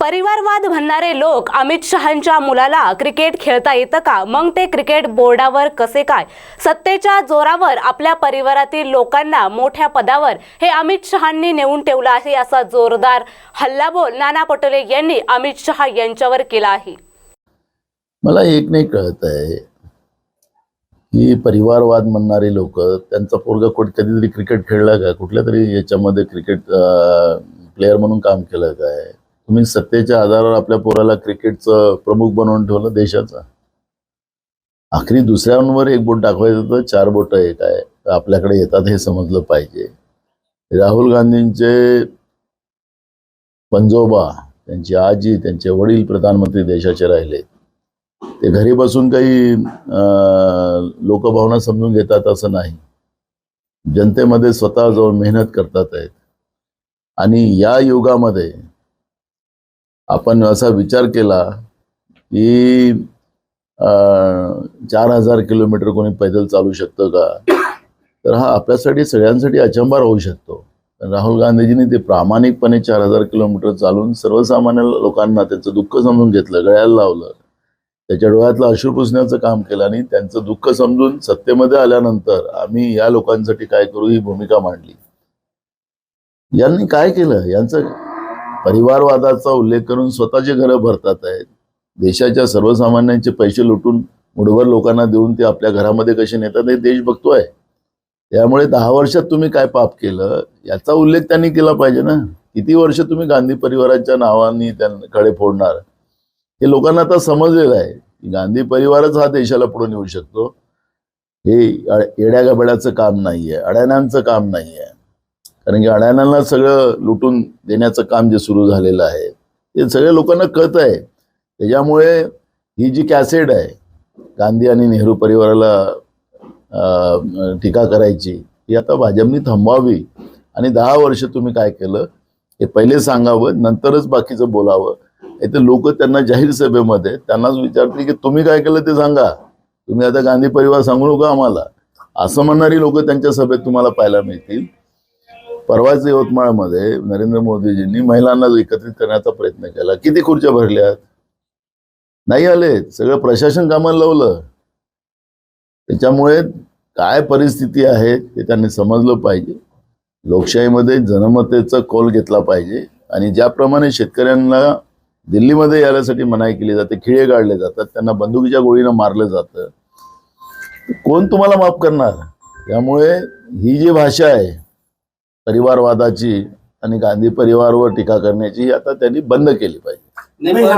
परिवारवाद म्हणणारे लोक अमित शहांच्या मुलाला क्रिकेट खेळता येतं का? मग ते क्रिकेट बोर्डावर कसे काय? सत्तेच्या जोरावर आपल्या परिवारातील लोकांना मोठ्या पदावर हे अमित शहांनी नेऊन ठेवलं आहे असा जोरदार हल्लाबोल नाना पटोले यांनी अमित शहा यांच्यावर केला आहे. मला एक नाही कळत आहे की परिवारवाद म्हणणारे लोक त्यांचा पोरगा कुठे कधीतरी क्रिकेट खेळला का? कुठल्या तरी याच्यामध्ये क्रिकेट प्लेअर म्हणून काम केलं काय? तुम्ही सत्तेच्या आधारावर आपल्या पोराला क्रिकेटचं प्रमुख बनवून ठेवलं देशाचा. आखरी दुसऱ्यांवर एक बोट दाखवायचं तर चार बोट एक आहे. आपल्याकडे येतात हे समजलं पाहिजे. राहुल गांधींचे पंजोबा त्यांची आजी त्यांचे वडील प्रधानमंत्री देशाचे राहिले. ते घरी बसून काही लोकभावना समजून घेतात असं नाही. जनतेमध्ये स्वतः जाऊन मेहनत करतात आहेत. आणि या युगामध्ये आपण असा विचार केला की चार हजार किलोमीटर कोणी पैदल चालू शकतं का? तर हा आपल्यासाठी सगळ्यांसाठी अचंबा राहू शकतो. राहुल गांधीजींनी ते प्रामाणिकपणे चार हजार किलोमीटर चालून सर्वसामान्य लोकांना त्यांचं दुःख समजून घेतलं गळ्याला लावलं. त्याच्या डोळ्यातलं अश्रू पुसण्याचं काम केलं आणि त्यांचं दुःख समजून सत्तेमध्ये आल्यानंतर आम्ही या लोकांसाठी काय करू ही भूमिका मांडली. यांनी काय केलं? यांचं परिवारवादाचा उल्लेख करून स्वतःचे घरं भरतात आहेत देशाच्या सर्वसामान्यांचे पैसे लुटून मुठभर लोकांना देऊन ते आपल्या घरामध्ये कसे नेतात हे देश बघतोय. त्यामुळे दहा वर्षात तुम्ही काय पाप केलं याचा उल्लेख त्यांनी केला पाहिजे ना. किती वर्ष तुम्ही गांधी परिवाराच्या नावाने त्यांकडे फोडणार? हे लोकांना आता समजलेलं आहे की गांधी परिवारच हा देशाला पुढे नेऊ शकतो. हे येड्या गबड्याचं काम नाहीये अडाण्यांचं काम नाहीये. कारण की अडाण्यांना सगळं लुटून देण्याचं काम जे सुरू झालेलं आहे ते सगळ्या लोकांना कळत आहे. त्याच्यामुळे ही जी कॅसेट आहे गांधी आणि नेहरू परिवाराला टीका करायची ही आता भाजपनी थांबवावी. आणि दहा वर्ष तुम्ही काय केलं हे पहिले सांगावं नंतरच बाकीचं बोलावं. इथे लोक त्यांना जाहीर सभेमध्ये त्यांनाच विचारतील की तुम्ही काय केलं ते सांगा. तुम्ही आता गांधी परिवार सांगू नका आम्हाला. असं म्हणणारी लोक त्यांच्या सभेत तुम्हाला पाहायला मिळतील. परवाच यवतमाळमध्ये नरेंद्र मोदीजींनी महिलांना एकत्रित करण्याचा प्रयत्न केला. किती खुर्च्या भरल्यात? नाही आले. सगळं प्रशासन कामाला लावलं. त्याच्यामुळे काय परिस्थिती आहे ते त्यांनी समजलं पाहिजे. लोकशाहीमध्ये जनमतेचा कौल घेतला पाहिजे. आणि ज्याप्रमाणे शेतकऱ्यांना दिल्लीमध्ये यायसाठी मनाई केली जाते खिळे काढले जातात त्यांना बंदुकीच्या गोळीनं मारलं जातं. कोण तुम्हाला माफ करणार? त्यामुळे ही जी भाषा आहे परिवारवादाची आणि गांधी परिवारवर टीका करण्याची आता त्यांनी बंद केली पाहिजे.